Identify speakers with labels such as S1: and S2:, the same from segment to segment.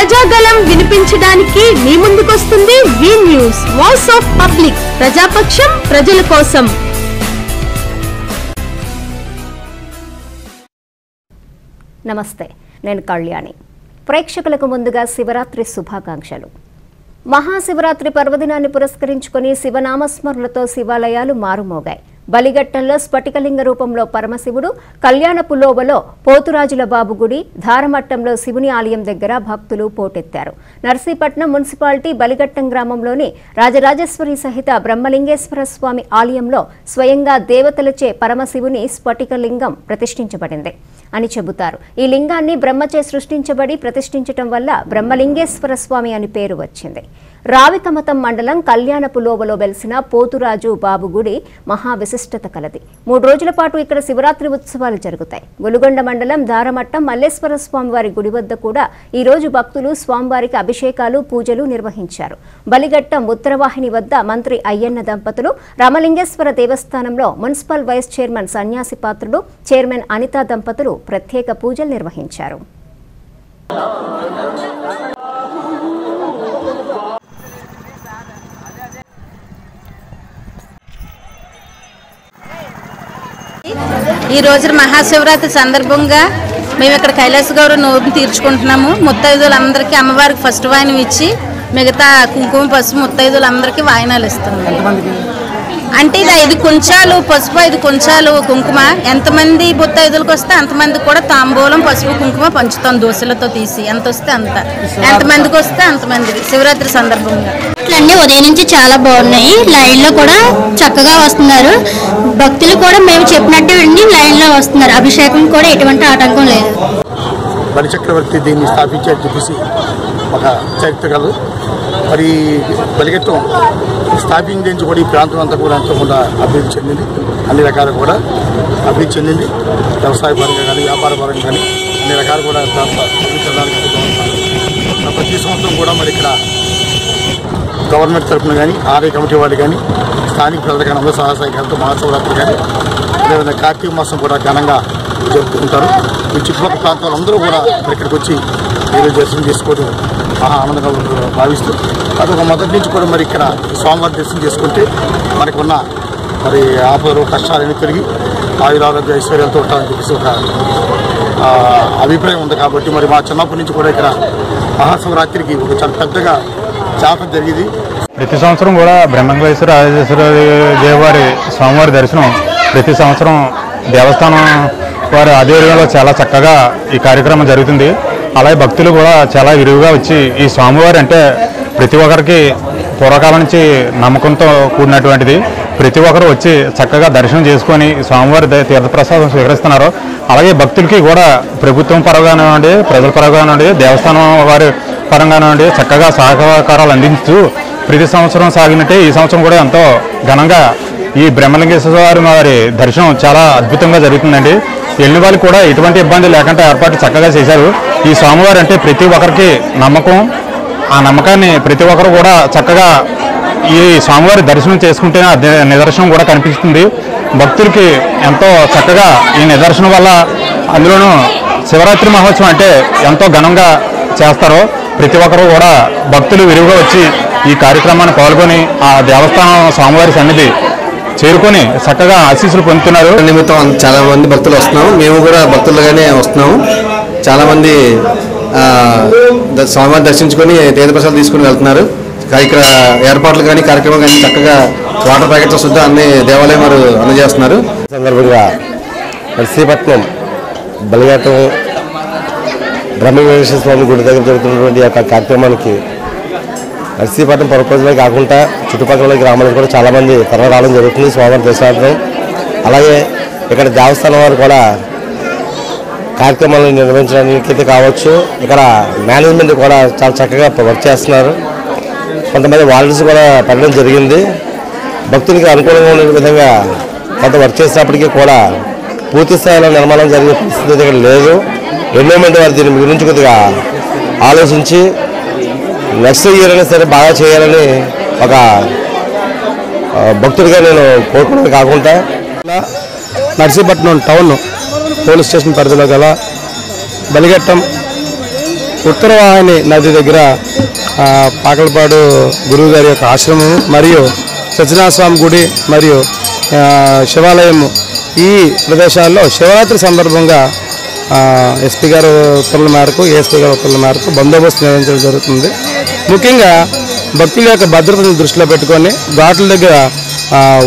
S1: ప్రజాగలం వినిపించడానికి మీ ముందుకొస్తుంది V news voice of public ప్రజాపక్షం ప్రజల కోసం.
S2: నమస్తే నేను కళ్యాణి. ప్రేక్షకులకు ముందుగా శివరాత్రి శుభాకాంక్షలు. మహాశివరాత్రి పర్వదినాన్ని పురస్కరించుకుని శివనామస్మరులతో శివాలయాలు మారుమోగాయి. బలిఘట్టంలో స్ఫటికలింగ రూపంలో పరమశివుడు కళ్యాణపు లోబలో పోతురాజుల బాబు గుడి ధారమట్టంలో శివుని ఆలయం దగ్గర భక్తులు పోటెత్తారు. నర్సీపట్నం మున్సిపాలిటీ బలిఘట్టం గ్రామంలోని రాజరాజేశ్వరి సహిత బ్రహ్మలింగేశ్వర స్వామి ఆలయంలో స్వయంగా దేవతలచే పరమశివుని స్ఫటికలింగం ప్రతిష్ఠించబడింది అని చెబుతారు. ఈ లింగాన్ని బ్రహ్మచే సృష్టించబడి ప్రతిష్ఠించటం వల్ల బ్రహ్మలింగేశ్వర స్వామి అని పేరు వచ్చింది. రావికమతం మండలం కళ్యాణపు లోబలో వెలిసిన పోతురాజు బాబు గుడి మహా విశిష్టత కలది. మూడు రోజుల పాటు ఇక్కడ శివరాత్రి ఉత్సవాలు జరుగుతాయి. గులుగొండ మండలం దారమట్టం మల్లేశ్వర స్వామివారి గుడి వద్ద కూడా ఈ రోజు భక్తులు స్వామివారికి అభిషేకాలు పూజలు నిర్వహించారు. బలిఘట్టం ఉత్తరవాహిని వద్ద మంత్రి అయ్యన్న దంపతులు రామలింగేశ్వర దేవస్థానంలో మున్సిపల్ వైస్ చైర్మన్ సన్యాసి పాత్రుడు చైర్మన్ అనితా దంపతులు ప్రత్యేక పూజలు నిర్వహించారు.
S3: ఈ రోజు మహాశివరాత్రి సందర్భంగా మేము ఇక్కడ కైలాస గౌరవ నోరుని తీర్చుకుంటున్నాము. ముత్తైదులందరికీ అమ్మవారికి ఫస్ట్ వాయినం ఇచ్చి మిగతా కుంకుమ పసుపు ముత్తైదులందరికీ వాయినాలు ఇస్తున్నాము. అంటే ఇది ఐదు కొంచాలు పసుపు ఐదు కొంచాలు కుంకుమ. ఎంతమంది ముత్తైదులకు వస్తే అంతమందికి కూడా తాంబూలం పసుపు కుంకుమ పంచుతాం దోశలతో తీసి. ఎంత వస్తే అంత. ఎంతమందికి వస్తే అంతమందికి శివరాత్రి సందర్భంగా.
S4: అన్నీ ఉదయం నుంచి చాలా బాగున్నాయి. లైన్లో కూడా చక్కగా వస్తున్నారు. భక్తులు కూడా మేము చెప్పినట్టు విని లైన్లో వస్తున్నారు. అభిషేకం కూడా ఎటువంటి ఆటంకం లేదు.
S5: బలిచక్రవర్తి దీన్ని స్థాపించారని చెప్పేసి ఒక చరిత్ర కలదు మరి బలిగట్టం స్థాపింగ్ నుంచి కూడా ఈ ప్రాంతం అంతా కూడా ఎంతో కూడా అభివృద్ధి చెందింది. అన్ని రకాలు కూడా అభివృద్ధి చెందింది. వ్యవసాయ పరంగా కానీ వ్యాపార పరంగా కానీ అన్ని రకాలు కూడా అభివృద్ధి చెందడానికి ప్రతి సంవత్సరం కూడా మరి ఇక్కడ గవర్నమెంట్ తరఫున కానీ ఆర్ఐ కమిటీ వాళ్ళు కానీ స్థానిక ప్రజలు కానీ అందరూ సహాయ సహకారంతో మహాశివరాత్రి కానీ అదేవిధంగా కార్తీక మాసం కూడా ఘనంగా జరుపుకుంటారు. ఈ చుట్టుపక్కల ప్రాంతాలు అందరూ కూడా ఇక్కడికి వచ్చి ఈరోజు దర్శనం చేసుకోవడం మహా ఆనందంగా భావిస్తూ అదొక మొదటి నుంచి కూడా మరి ఇక్కడ స్వామివారి దర్శనం చేసుకుంటే మనకున్న మరి ఆపదలు కష్టాలన్నీ తిరిగి ఆయురారోగ్య ఐశ్వర్యాలతో ఉంటారని చెప్పేసి ఒక అభిప్రాయం ఉంది కాబట్టి మరి మా చిన్నప్పటి నుంచి కూడా ఇక్కడ మహాశివరాత్రికి ఒక చాలా పెద్దగా జాతర జరిగింది.
S6: ప్రతి సంవత్సరం కూడా బ్రహ్మంగళేశ్వర రాజేశ్వర దేవవారి స్వామివారి దర్శనం ప్రతి సంవత్సరం దేవస్థానం వారి ఆధ్వర్యంలో చాలా చక్కగా ఈ కార్యక్రమం జరుగుతుంది. అలాగే భక్తులు కూడా చాలా విరివిగా వచ్చి ఈ స్వామివారి అంటే ప్రతి ఒక్కరికి పూర్వకాలం నుంచి నమ్మకంతో కూడినటువంటిది. ప్రతి ఒక్కరు వచ్చి చక్కగా దర్శనం చేసుకొని స్వామివారి తీర్థప్రసాదం స్వీకరిస్తున్నారు. అలాగే భక్తులకి కూడా ప్రభుత్వం పరంగానండి ప్రజల పరంగానండి దేవస్థానం వారి పరంగానండి చక్కగా సహకారాలు అందించు. ప్రతి సంవత్సరం సాగినట్టే ఈ సంవత్సరం కూడా ఎంతో ఘనంగా ఈ బ్రహ్మలింగేశ్వర వారి వారి దర్శనం చాలా అద్భుతంగా జరుగుతుందండి. వెళ్ళిన వాళ్ళు కూడా ఎటువంటి ఇబ్బంది లేకుండా ఏర్పాటు చక్కగా చేశారు. ఈ స్వామివారు అంటే ప్రతి ఒక్కరికి నమ్మకం. ఆ నమ్మకాన్ని ప్రతి ఒక్కరు కూడా చక్కగా ఈ స్వామివారి దర్శనం చేసుకుంటేనే నిదర్శనం కూడా కనిపిస్తుంది. భక్తులకి ఎంతో చక్కగా ఈ నిదర్శనం వల్ల అందులోనూ శివరాత్రి మహోత్సవం అంటే ఎంతో ఘనంగా చేస్తారు ప్రతి ఒక్కరు కూడా భక్తులు విరివిగా వచ్చి ఈ కార్యక్రమాన్ని పాల్గొని ఆ దేవస్థానం స్వామివారి సన్నిధి చేరుకొని చక్కగా ఆశీస్సులు పొందుతున్నారు.
S7: నిమిత్తం చాలా మంది భక్తులు వస్తున్నాం. మేము కూడా భక్తులుగానే వస్తున్నాము చాలా మంది స్వామివారిని దర్శించుకొని తీర్థప్రసాదం తీసుకుని వెళ్తున్నారు. ఇక్కడ ఏర్పాట్లు కానీ కార్యక్రమం కానీ చక్కగా వాటర్ ప్యాకెట్స్ సుద్ధా అన్ని దేవాలయం వారు అందజేస్తున్నారు.
S8: సందర్భంగా నర్సీపట్నం బలిఘాటం బ్రహ్మవేశ్వర స్వామి గుడి దగ్గర జరుగుతున్నటువంటి యొక్క కార్యక్రమానికి నర్సీపట్నం పరపతిలో కాకుండా చుట్టుపక్కల గ్రామాలకు కూడా చాలామంది తరలి రావడం జరుగుతుంది. స్వామివారి దర్శనార్థం అలాగే ఇక్కడ దేవస్థానం వారు కూడా కార్యక్రమాలను నిర్వహించడానికి అయితే కావచ్చు. ఇక్కడ మేనేజ్మెంట్ కూడా చాలా చక్కగా వర్క్ చేస్తున్నారు. కొంతమంది వాలంటీర్స్ కూడా పెట్టడం జరిగింది. భక్తులకి అనుకూలంగా ఉండే విధంగా కొంత వర్క్ చేసినప్పటికీ కూడా పూర్తి స్థాయిలో నిర్మాణం జరిగే పరిస్థితి ఇక్కడ లేదు. ఎండోమెంట్ వారు దీని గురించి కొద్దిగా ఆలోచించి నెక్స్ట్ ఇయర్ అయినా సరే బాగా చేయాలని ఒక భక్తుడిగా నేను కోరుకున్నది కాకుండా
S9: నర్సీపట్నం టౌన్ పోలీస్ స్టేషన్ పరిధిలో గల బలిఘట్టం ఉత్తరవాహిని నది దగ్గర పాకలపాడు గురువు గారి యొక్క ఆశ్రమం మరియు సత్యనాథస్వామి గుడి మరియు శివాలయము ఈ ప్రదేశాల్లో శివరాత్రి సందర్భంగా ఎస్పీ గారు ఉత్తర్వుల మేరకు ఏఎస్పీ గారు ఉత్తర్వుల మేరకు బందోబస్తు నిర్వహించడం జరుగుతుంది. ముఖ్యంగా భక్తుల యొక్క భద్రతను దృష్టిలో పెట్టుకొని ఘాట్ల దగ్గర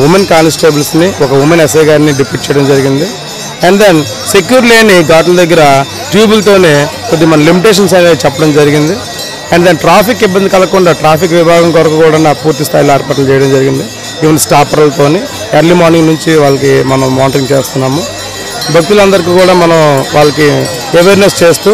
S9: ఉమెన్ కానిస్టేబుల్స్ని ఒక ఉమెన్ ఎస్ఐ గారిని డిప్యూట్ చేయడం జరిగింది. అండ్ దెన్ సెక్యూర్ లేని ఘాట్ల దగ్గర ట్యూబులతోనే కొద్ది మన లిమిటేషన్స్ అనేవి చెప్పడం జరిగింది. అండ్ దెన్ ట్రాఫిక్ ఇబ్బంది కలగకుండా ట్రాఫిక్ విభాగం కొరకు కూడా నా పూర్తి స్థాయిలో ఏర్పాట్లు చేయడం జరిగింది. ఈవెన్ స్టాపర్లతోని ఎర్లీ మార్నింగ్ నుంచి వాళ్ళకి మనం మానిటరింగ్ చేస్తున్నాము. భక్తులందరికీ కూడా మనం వాళ్ళకి అవేర్నెస్ చేస్తూ